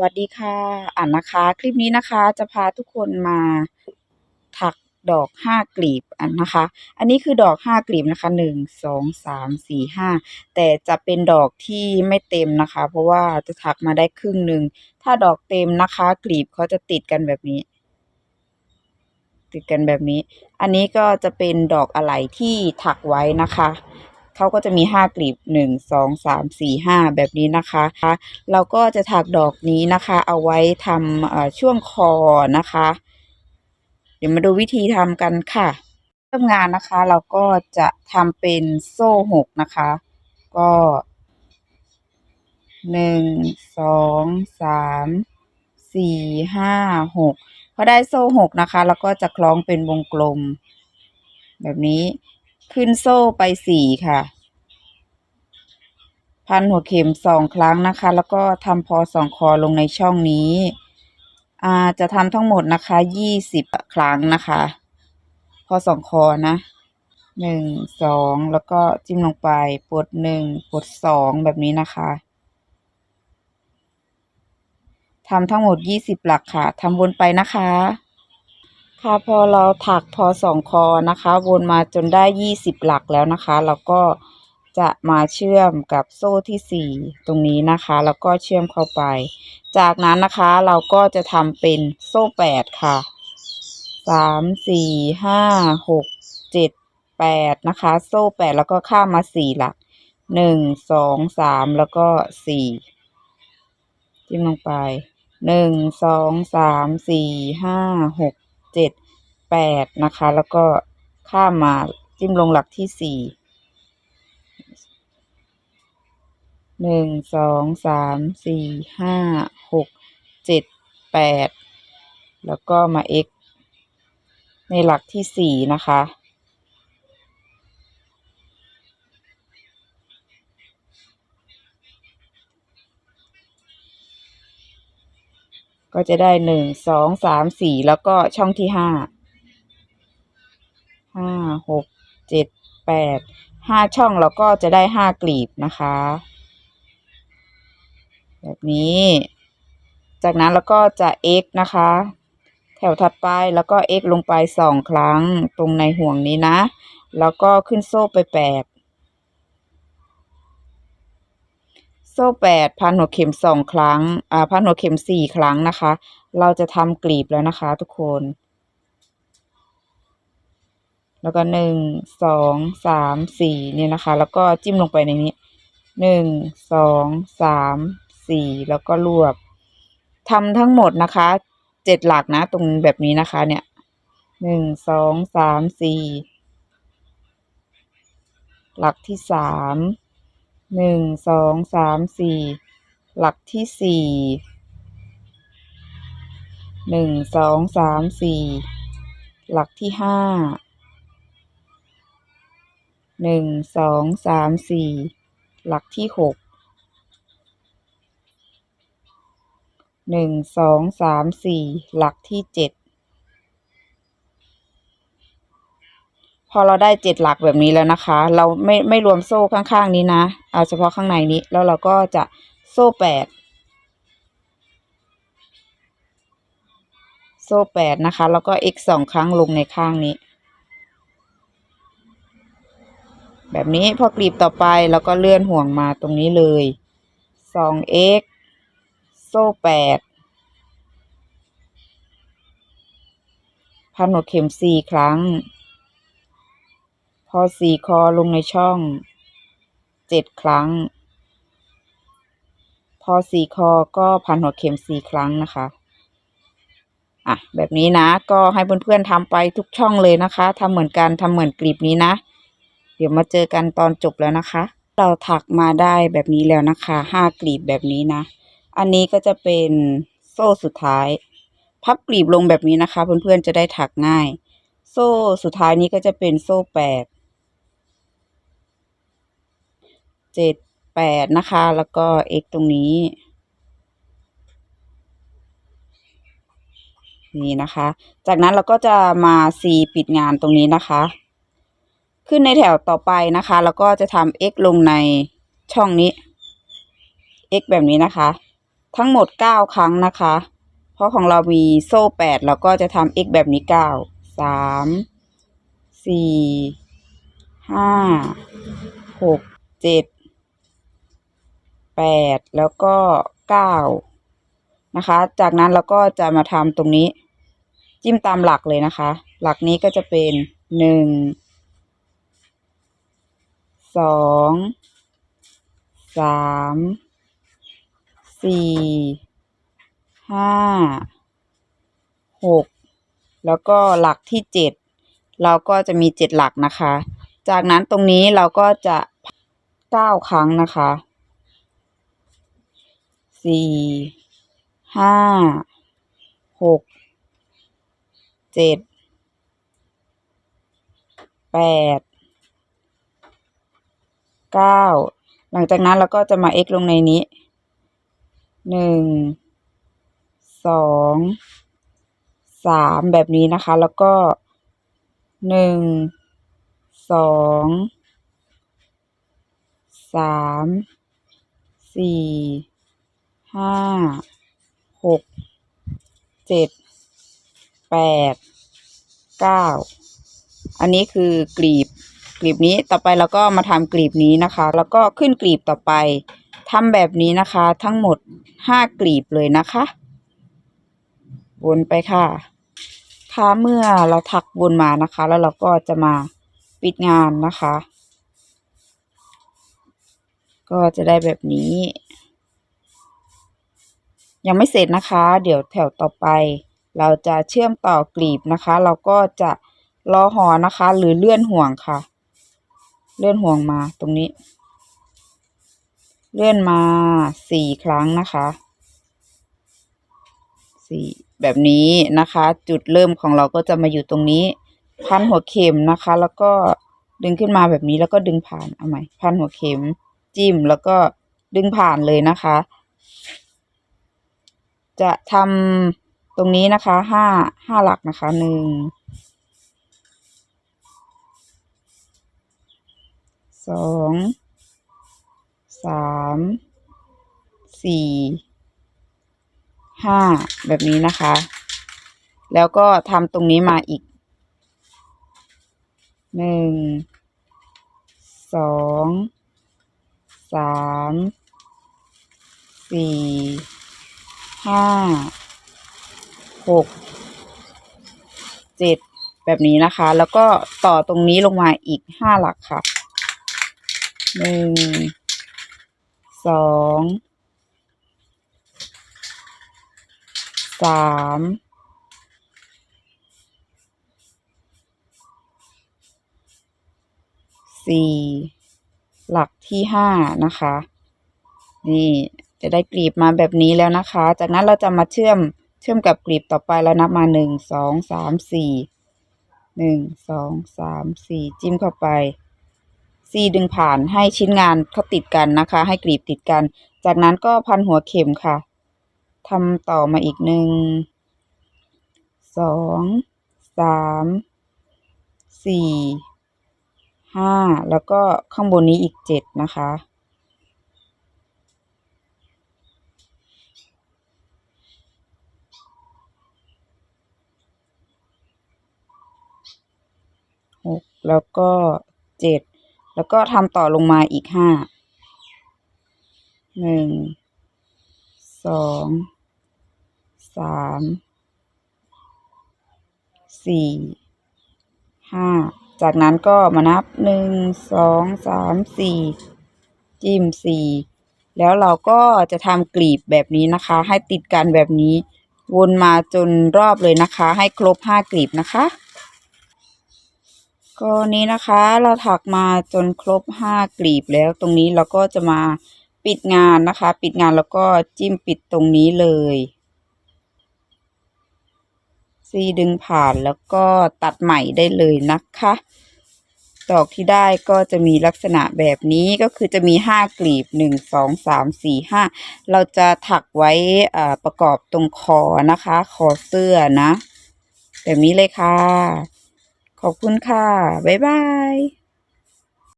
วัสดีค่ะอ่านนะคะ คลิปนี้นะคะจะพาทุกคนมาถักดอกห้ากลีบอันนะคะ อันนี้คือดอกห้ากลีบนะคะหนึ่งสองสามสี่ห้าแต่จะเป็นดอกที่ไม่เต็มนะคะ เพราะว่าจะถักมาได้ครึ่งหนึ่งถ้าดอกเต็มนะคะ กลีบเขาจะติดกันแบบนี้ ติดกันแบบนี้ อันนี้ก็จะเป็นดอกอะไหล่ที่ถักไว้นะคะ เขาก็จะมีห้ากลีบหนึ่งสองสามสี่ห้าแบบนี้นะคะ เราก็จะถักดอกนี้นะคะ เอาไว้ทำช่วงคอนะคะ เดี๋ยวมาดูวิธีทำกันค่ะเริ่มงานนะคะ เราก็จะทำเป็นโซ่หกนะคะ ก็หนึ่งสองสามสี่ห้าหกพอได้โซ่หกนะคะ แล้วก็จะคล้องเป็นวงกลม แบบนี้ ขึ้นโซ่ไปสี่ค่ะ พันหัวเข็มสองครั้งนะคะ แล้วก็ทำพอสองคอลงในช่องนี้อ่าจะทำทั้งหมดนะคะยี่สิบครั้งนะคะ พอสองคอนะหนึ่งสองแล้วก็จิ้มลงไปปวดหนึ่งปวดสองแบบนี้นะคะทำทั้งหมดยี่สิบหลักค่ะทำวนไปนะคะ ค่ะพอเราถักพอสองคอนะคะ วนมาจนได้ยี่สิบหลักแล้วนะคะเราก็จะมาเชื่อมกับโซ่ที่สี่ตรงนี้นะคะ แล้วก็เชื่อมเข้าไป จากนั้นนะคะเราก็จะทำเป็นโซ่แปดค่ะสามสี่ห้าหกเจ็ดแปดนะคะ โซ่แปดแล้วก็ข้ามมาสี่หลักหนึ่งสองสามแล้วก็สี่จิ้มลงไปหนึ่งสองสามสี่ห้าหก เจ็ดแปดนะคะ แล้วก็ข้ามมาจิ้มลงหลักที่สี่หนึ่งสองสามสี่ห้าหกเจ็ดแปดแล้วก็มา x ในหลักที่สี่นะคะ ก็จะได้หนึ่งสองสามสี่แล้วก็ช่องที่ห้าห้าหกเจ็ดแปดห้าช่องแล้วก็จะได้ห้ากลีบนะคะ แบบนี้ จากนั้นแล้วก็จะ x นะคะ แถวถัดไปแล้วก็ x ลงไปสองครั้งตรงในห่วงนี้นะ แล้วก็ขึ้นโซ่ไปแปด โซ่แปดพันหัวเข็มสองครั้ง อ่า พันหัวเข็มสี่ครั้งนะคะ เราจะทำกลีบแล้วนะคะ ทุกคน แล้วก็หนึ่งสองสามสี่เนี่ยนะคะ แล้วก็จิ้มลงไปในนี้หนึ่งสองสามสี่แล้วก็รวบทำทั้งหมดนะคะเจ็ดหลักนะ ตรงแบบนี้นะคะ เนี่ยหนึ่งสองสามสี่หลักที่สาม หนึ่งสองสามสี่หลักที่สี่หนึ่งสองสามสี่หลักที่ห้าหนึ่งสองสามสี่หลักที่หกหนึ่งสองสามสี่หลักที่เจ็ด พอเราได้เจ็ดหลักแบบนี้แล้วนะคะ เราไม่ไม่รวมโซ่ข้างๆนี้นะเอาเฉพาะข้างในนี้ แล้วเราก็จะโซ่แปดโซ่แปดนะคะ แล้วก็ x สองครั้งลงในข้างนี้ แบบนี้พอกรีบต่อไปแล้วก็เลื่อนห่วงมาตรงนี้เลยสอง x โซ่แปดพันหัวเข็มสี่ครั้ง อสี่คอลงในช่องเจ็ดครั้ง พอสี่คอก็พันหัวเข็มสี่ครั้งนะคะ อะ แบบนี้นะ ก็ให้เพื่อนๆทำไปทุกช่องเลยนะคะทำเหมือนกันทำเหมือนกลีบนี้นะ เดี๋ยวมาเจอกันตอนจบแล้วนะคะ เราถักมาได้แบบนี้แล้วนะคะห้ากลีบแบบนี้นะ อันนี้ก็จะเป็นโซ่สุดท้าย พับกลีบลงแบบนี้นะคะ เพื่อนๆจะได้ถักง่าย โซ่สุดท้ายนี้ก็จะเป็นโซ่แปด เจ็ดแปดนะคะ แล้วก็ x ตรงนี้ นี่นะคะ จากนั้นเราก็จะมา c ปิดงานตรงนี้นะคะ ขึ้นในแถวต่อไปนะคะ แล้วก็จะทำ x ลงในช่องนี้ x แบบนี้นะคะ ทั้งหมดเก้าครั้งนะคะ เพราะของเรามีโซ่แปดเราก็จะทำ x แบบนี้เก้าสามสี่ห้าหกเจ็ด แปดแล้วก็เก้านะคะ จากนั้นเราก็จะมาทำตรงนี้ จิ้มตามหลักเลยนะคะ หลักนี้ก็จะเป็นหนึ่งสองสามสี่ห้าหกแล้วก็หลักที่เจ็ดเราก็จะมีเจ็ดหลักนะคะ จากนั้นตรงนี้เราก็จะเก้าครั้งนะคะ สี่ห้าหกเจ็ดแปดเก้าหลังจากนั้นเราก็จะมา x ลงในนี้หนึ่งสองสามแบบนี้นะคะ แล้วก็หนึ่งสองสามสี่ ห้าหกเจ็ดแปดเก้าอันนี้คือกลีบกลีบนี้ต่อไปเราก็มาทำกลีบนี้นะคะ แล้วก็ขึ้นกลีบต่อไปทำแบบนี้นะคะ ทั้งหมดห้ากลีบเลยนะคะวนไปค่ะค่ะเมื่อเราถักวนมานะคะ แล้วเราก็จะมาปิดงานนะคะ ก็จะได้แบบนี้ ยังไม่เสร็จนะคะ เดี๋ยวแถวต่อไป เราจะเชื่อมต่อกลีบนะคะ เราก็จะรอหอนะคะ หรือเลื่อนห่วงค่ะ เลื่อนห่วงมาตรงนี้ เลื่อนมาสี่ครั้งนะคะสี่แบบนี้นะคะ จุดเริ่มของเราก็จะมาอยู่ตรงนี้พันหัวเข็มนะคะ แล้วก็ดึงขึ้นมาแบบนี้แล้วก็ดึงผ่านเอาใหม่พันหัวเข็มจิ้มแล้วก็ดึงผ่านเลยนะคะ จะทำตรงนี้นะคะห้าห้าหลักนะคะหนึ่งสองสามสี่ห้าแบบนี้นะคะ แล้วก็ทำตรงนี้มาอีกหนึ่งสองสามสี่ ห้าหกเจ็ดแบบนี้นะคะ แล้วก็ต่อตรงนี้ลงมาอีกห้าหลักค่ะหนึ่งสองสามสี่หลักที่ห้านะคะ นี่ จะได้กลีบมาแบบนี้แล้วนะคะ จากนั้นเราจะมาเชื่อมเชื่อมกับกลีบต่อไปแล้วนับมาหนึ่งสองสามสี่หนึ่งสองสามสี่จิ้มเข้าไปสี่ดึงผ่านให้ชิ้นงานเขาติดกันนะคะ ให้กลีบติดกัน จากนั้นก็พันหัวเข็มค่ะทำต่อมาอีกหนึ่งสองสามสี่ห้าแล้วก็ข้างบนนี้อีกเจ็ดนะคะ แล้วก็เจ็ดแล้วก็ทำต่อลงมาอีกห้าหนึ่งสองสามสี่ห้าจากนั้นก็มานับหนึ่งสองสามสี่จิ้มสี่แล้วเราก็จะทำกลีบแบบนี้นะคะ ให้ติดกันแบบนี้ วนมาจนรอบเลยนะคะ ให้ครบห้ากลีบนะคะ ก็นี้นะคะเราถักมาจนครบห้ากลีบแล้ว ตรงนี้เราก็จะมาปิดงานนะคะ ปิดงานแล้วก็จิ้มปิดตรงนี้เลยซีดึงผ่านแล้วก็ตัดใหม่ได้เลยนะคะ ดอกที่ได้ก็จะมีลักษณะแบบนี้ก็คือจะมีห้ากลีบหนึ่งสองสามสี่ห้าเราจะถักไว้ประกอบตรงคอนะคะ คอเสื้อนะ แบบนี้เลยค่ะ ขอบคุณค่ะ บ๊ายบาย